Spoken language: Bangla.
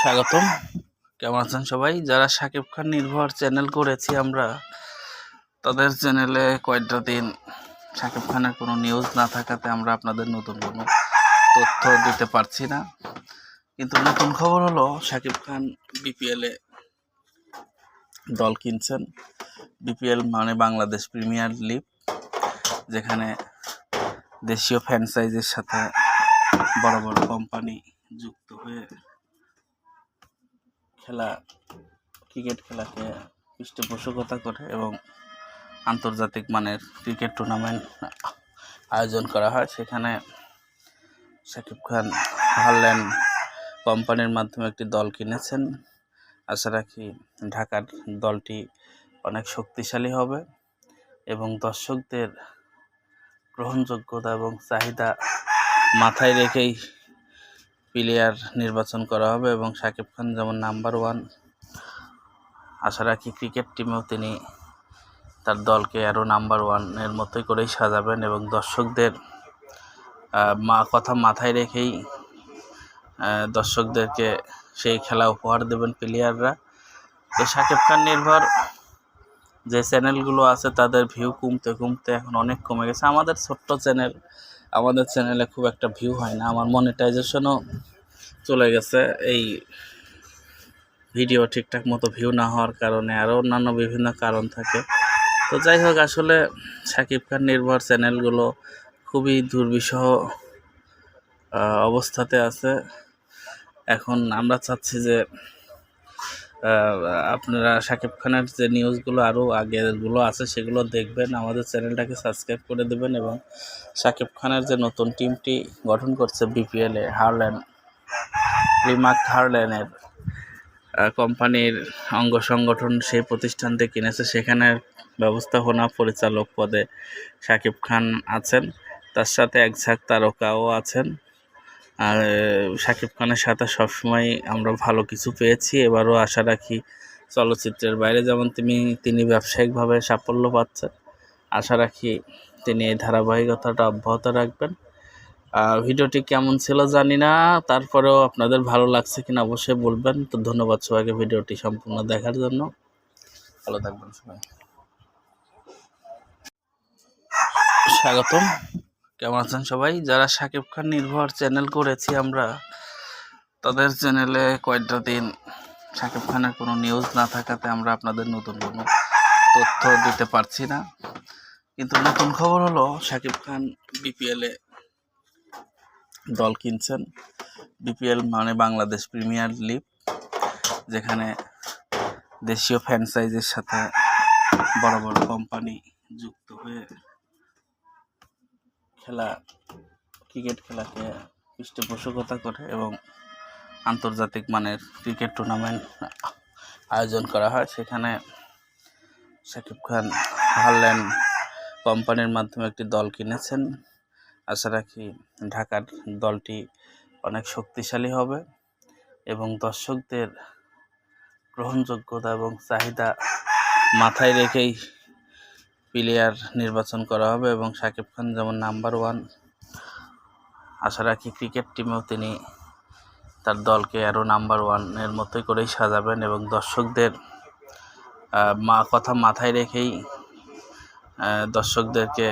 স্বাগতম। কেমন আছেন সবাই? যারা শাকিব খান নির্ভর চ্যানেল করেছি আমরা, তাদের চ্যানেলে কয়েকটা দিন শাকিব খানের কোনো নিউজ না থাকাতে আমরা আপনাদের নতুন কোনো তথ্য দিতে পারছি না। কিন্তু নতুন খবর হলো, শাকিব খান বিপিএলে দল কিনছেন। বিপিএল মানে বাংলাদেশ প্রিমিয়ার লিগ, যেখানে দেশীয় ফ্র্যাঞ্চাইজির সাথে বড় বড় কোম্পানি যুক্ত হয়ে খেলা, ক্রিকেট খেলাকে পৃষ্ঠপোষকতা করে এবং আন্তর্জাতিক মানের ক্রিকেট টুর্নামেন্ট আয়োজন করা হয়। সেখানে শাকিব খান হারল্যান্ড কোম্পানির মাধ্যমে একটি দল কিনেছেন। আশা রাখি ঢাকার দলটি অনেক শক্তিশালী হবে এবং দর্শকদের গ্রহণযোগ্যতা এবং চাহিদা মাথায় রেখেই প্লেয়ার নির্বাচন করা হবে এবং শাকিব খান যেমন নাম্বার ওয়ান আশা রাখি ক্রিকেট টিমেও তিনি তার দলকে আরও নাম্বার ওয়ানের মতোই করেই সাজাবেন এবং দর্শকদের মা, কথা মাথায় রেখেই দর্শকদেরকে সেই খেলা উপহার দেবেন প্লেয়াররা। তো শাকিব খান নির্ভর, যে চ্যানেলগুলো আছে তাদের ভিউ কমতে কমতে এখন অনেক কমে গেছে। আমাদের ছোট্ট চ্যানেল আমাদের চ্যানেলে খুব একটা ভিউ হয় না। আমার মনিটাইজেশনও চলে গেছে। এই ভিডিও ঠিকঠাক মতো ভিউ না হওয়ার কারণে আরও অন্যান্য বিভিন্ন কারণ থাকে। তো যাই হোক, আসলে শাকিব খান নির্ভর চ্যানেলগুলো খুবই দুর্বিষহ অবস্থাতে আছে। এখন আমরা চাচ্ছি যে আপনারা শাকিব খানের যে নিউজগুলো, আরও আগেরগুলো আছে, সেগুলো দেখবেন। আমাদের চ্যানেলটাকে সাবস্ক্রাইব করে দেবেন এবং শাকিব খানের যে নতুন টিমটি গঠন করছে বিপিএলে হারল্যান্ড রিমাক হারল্যান্ডের কোম্পানির অঙ্গ সংগঠন সেই প্রতিষ্ঠান থেকে কিনেছে। সেখানে ব্যবস্থাপনা পরিচালক পদে শাকিব খান আছেন। তার সাথে এক ঝাঁক তারকাও আছেন। আর শাকিব খানের সাথে সবসময় আমরা ভালো কিছু পেয়েছি। এবারও আশা রাখি চলচ্চিত্রের বাইরে যেমন তিনি তিনি ব্যবসায়িকভাবে সাফল্য পাচ্ছেন, আশা রাখি তিনি এই ধারাবাহিকতাটা অব্যাহত রাখবেন। আর ভিডিওটি কেমন ছিল জানি না, তারপরেও আপনাদের ভালো লাগছে কিনা অবশ্যই বলবেন। তো ধন্যবাদ সবাইকে ভিডিওটি সম্পূর্ণ দেখার জন্য। ভালো থাকবেন সবাই। স্বাগতম। কেমন আছেন সবাই? যারা শাকিব খান নির্ভর চ্যানেল করেছি আমরা, তাদের চ্যানেলে কয়েকটা দিন শাকিব খানের কোনো নিউজ না থাকাতে আমরা আপনাদের নতুন কোনো তথ্য দিতে পারছি না। কিন্তু নতুন খবর হলো, শাকিব খান বিপিএলে দল কিনছেন। বিপিএল মানে বাংলাদেশ প্রিমিয়ার লিগ যেখানে দেশীয় ফ্র্যাঞ্চাইজির সাথে বড় বড় কোম্পানি যুক্ত হয়ে খেলা, ক্রিকেট খেলাকে পৃষ্ঠপোষকতা করে এবং আন্তর্জাতিক মানের ক্রিকেট টুর্নামেন্ট আয়োজন করা হয়। সেখানে শাকিব খান হারল্যান্ড কোম্পানির মাধ্যমে একটি দল কিনেছেন। আশা রাখি ঢাকার দলটি অনেক শক্তিশালী হবে এবং দর্শকদের গ্রহণযোগ্যতা এবং চাহিদা মাথায় রেখেই প্লেয়ার নির্বাচন করা হবে এবং সাকিব খান যেমন নাম্বার ওয়ান আশা রাখি ক্রিকেট টিমেও তিনি তার দলকে আরও নাম্বার ওয়ানের মতোই করেই সাজাবেন এবং দর্শকদের মা, কথা মাথায় রেখেই দর্শকদেরকে